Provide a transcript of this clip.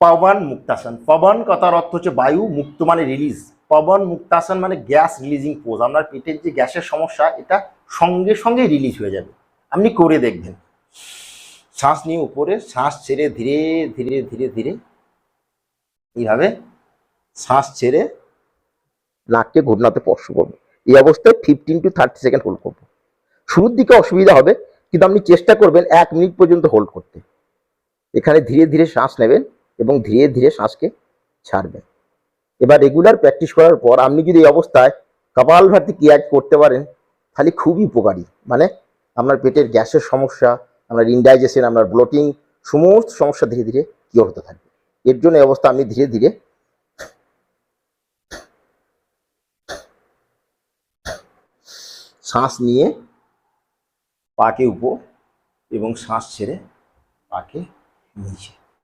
পবন মুক্তাসন। পবন কথার অর্থ হচ্ছে বায়ু মুক্ত মানে রিলিজ পবন মুক্তাসন মানে গ্যাস রিলিজিং পোজ আপনার পেটের যে গ্যাসের সমস্যা, এটা সঙ্গে সঙ্গে রিলিজ হয়ে যাবে। আপনি করে দেখবেন। শ্বাস নিয়ে উপরে, শ্বাস ছেড়ে ধীরে ধীরে ধীরে ধীরে এইভাবে শ্বাস ছেড়ে নাককে ঘটনাতে স্পর্শ করব। এই অবস্থায় fifteen to thirty second hold করব। শুরুর দিকে অসুবিধা হবে, কিন্তু আপনি চেষ্টা করবেন এক মিনিট পর্যন্ত হোল্ড করতে। এখানে ধীরে ধীরে শ্বাস নেবেন। এবং ধীরে ধীরে শ্বাসকে ছাড়বেন এবার রেগুলার প্র্যাকটিস করার পর আপনি যদি এই অবস্থায় কপাল ভাতি ক্রিয়াজ করতে পারেন, তাহলে খুবই উপকারী। মানে আপনার পেটের গ্যাসের সমস্যা, আপনার ইনডাইজেশন আপনার ব্লোটিং সমস্ত সমস্যা ধীরে ধীরে কিওর হতে থাকবে। এর জন্য এই অবস্থা আপনি ধীরে ধীরে শ্বাস নিয়ে পাকে উপর এবং শ্বাস ছেড়ে পাকে নিচে।